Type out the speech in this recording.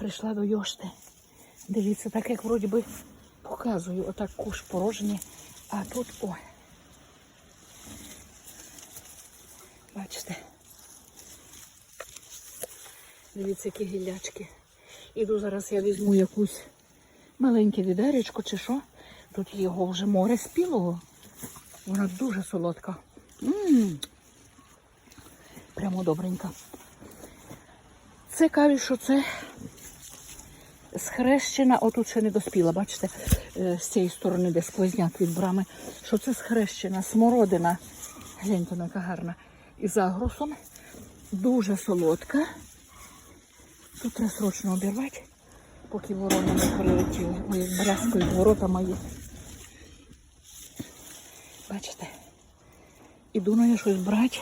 Прийшла до Йошти. Дивіться, так як вроді би показую, отак куш порожній, а тут ой. Бачите? Дивіться, які гіллячки. Іду зараз я візьму якусь маленьке відеречко чи що. Тут його вже море спілого. Вона дуже солодка. м Прямо добренька. Це кажуть, що це схрещена, отут ще не доспіла, бачите, е, з цієї сторони, де сквозняк від брами, що це схрещена смородина. Гляньте, ну, яка гарна. Із агрусом. Дуже солодка. Тут треба срочно обірвати, поки ворони не прилетіли. Ой, як брязкають ворота мої. Бачите? Іду на я щось брати.